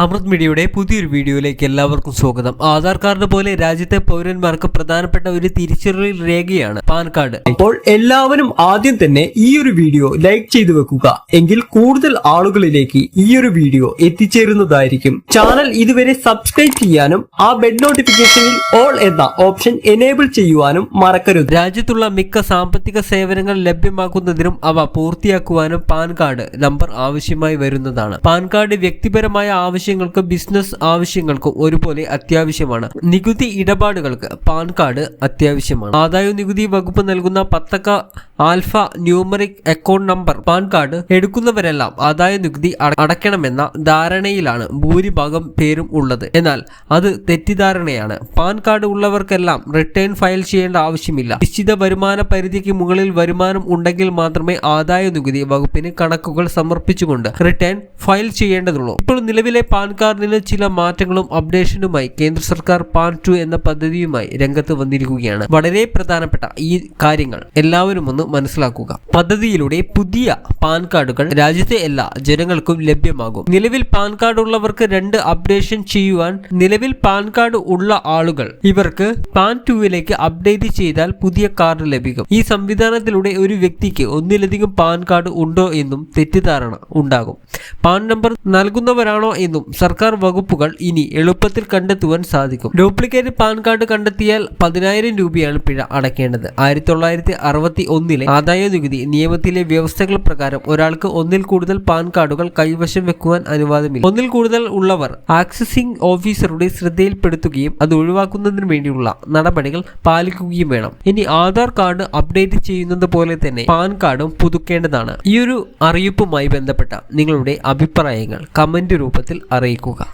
അമൃത് മീഡിയയുടെ പുതിയൊരു വീഡിയോയിലേക്ക് എല്ലാവർക്കും സ്വാഗതം. ആധാർ കാർഡ് പോലെ രാജ്യത്തെ പൗരന്മാർക്ക് പ്രധാനപ്പെട്ട ഒരു തിരിച്ചറിയൽ രേഖയാണ് പാൻ കാർഡ്. അപ്പോൾ എല്ലാവരും ആദ്യം തന്നെ ഈ ഒരു വീഡിയോ ലൈക്ക് ചെയ്തു വെക്കുക. എങ്കിൽ കൂടുതൽ ആളുകളിലേക്ക് ഈ ഒരു വീഡിയോ എത്തിച്ചേരുന്നതായിരിക്കും. ചാനൽ ഇതുവരെ സബ്സ്ക്രൈബ് ചെയ്യാനും ആ ബെഡ് നോട്ടിഫിക്കേഷനിൽ ഓൾ എന്ന ഓപ്ഷൻ എനേബിൾ ചെയ്യുവാനും മറക്കരുത്. രാജ്യത്തുള്ള മിക്ക സാമ്പത്തിക സേവനങ്ങൾ ലഭ്യമാക്കുന്നതിനും അവ പൂർത്തിയാക്കുവാനും പാൻ കാർഡ് നമ്പർ ആവശ്യമായി വരുന്നതാണ്. പാൻ കാർഡ് വ്യക്തിപരമായ ആവശ്യങ്ങൾക്കും ബിസിനസ് ആവശ്യങ്ങൾക്കും ഒരുപോലെ അത്യാവശ്യമാണ്. നികുതി ഇടപാടുകൾക്ക് പാൻ കാർഡ് അത്യാവശ്യമാണ്. ആദായ നികുതി വകുപ്പ് നൽകുന്ന പത്തക്ക alpha numeric account number PAN card എടുക്കുന്നവരെല്ലാം ആദായ നികുതി അടയ്ക്കണമെന്ന ധാരണയിലാണ് ഭൂരിഭാഗം പേരും ഉള്ളത്. എന്നാൽ അത് തെറ്റിദ്ധാരണയാണ്. പാൻ കാർഡ് ഉള്ളവർക്കെല്ലാം റിട്ടേൺ ഫയൽ ചെയ്യേണ്ട ആവശ്യമില്ല. നിശ്ചിത വരുമാന പരിധിക്ക് മുകളിൽ വരുമാനം ഉണ്ടെങ്കിൽ മാത്രമേ ആദായ നികുതി വകുപ്പിന് കണക്കുകൾ സമർപ്പിച്ചുകൊണ്ട് റിട്ടേൺ ഫയൽ ചെയ്യേണ്ടതുള്ളൂ. ഇപ്പോൾ നിലവിലെ പാൻ കാർഡിന് ചില മാറ്റങ്ങളും അപ്ഡേഷനുമായി കേന്ദ്ര സർക്കാർ പാൻ ടു എന്ന പദ്ധതിയുമായി രംഗത്ത് വന്നിരിക്കുകയാണ്. വളരെ പ്രധാനപ്പെട്ട ഈ കാര്യങ്ങൾ. എല്ലാവരും ഒന്ന് മനസ്സിലാക്കുക. പദ്ധതിയിലൂടെ പുതിയ പാൻ കാർഡുകൾ രാജ്യത്തെ എല്ലാ ജനങ്ങൾക്കും ലഭ്യമാകും. നിലവിൽ പാൻ കാർഡ് ഉള്ളവർക്ക് രണ്ട് അപ്ഡേഷൻ ചെയ്യുവാൻ നിലവിൽ പാൻ കാർഡ് ഉള്ള ആളുകൾ ഇവർക്ക് പാൻ ടുവിലേക്ക് അപ്ഡേറ്റ് ചെയ്താൽ പുതിയ കാർഡ് ലഭിക്കും. ഈ സംവിധാനത്തിലൂടെ ഒരു വ്യക്തിക്ക് ഒന്നിലധികം പാൻ കാർഡ് ഉണ്ടോ എന്നും തെറ്റിദ്ധാരണ ഉണ്ടാകും. പാൻ നമ്പർ നൽകുന്നവരാണോ എന്നും സർക്കാർ വകുപ്പുകൾ ഇനി എളുപ്പത്തിൽ കണ്ടെത്തുവാൻ സാധിക്കും. ഡ്യൂപ്ലിക്കേറ്റ് പാൻ കാർഡ് കണ്ടെത്തിയാൽ പതിനായിരം രൂപയാണ് പിഴ അടയ്ക്കേണ്ടത്. ആയിരത്തി തൊള്ളായിരത്തി അറുപത്തി ഒന്നിലെ ആദായ നികുതി നിയമത്തിലെ വ്യവസ്ഥകൾ പ്രകാരം ഒരാൾക്ക് ഒന്നിൽ കൂടുതൽ പാൻ കാർഡുകൾ കൈവശം വെക്കുവാൻ അനുവാദമില്ല. ഒന്നിൽ കൂടുതൽ ഉള്ളവർ ആക്സസിംഗ് ഓഫീസറുടെ ശ്രദ്ധയിൽപ്പെടുത്തുകയും അത് ഒഴിവാക്കുന്നതിന് വേണ്ടിയുള്ള നടപടികൾ പാലിക്കുകയും വേണം. ഇനി ആധാർ കാർഡ് അപ്ഡേറ്റ് ചെയ്യുന്നത് പോലെ തന്നെ പാൻ കാർഡും പുതുക്കേണ്ടതാണ്. ഈ ഒരു അറിയിപ്പുമായി ബന്ധപ്പെട്ട നിങ്ങളുടെ അഭിപ്രായങ്ങൾ കമന്റ് രൂപത്തിൽ അറിയിക്കുക.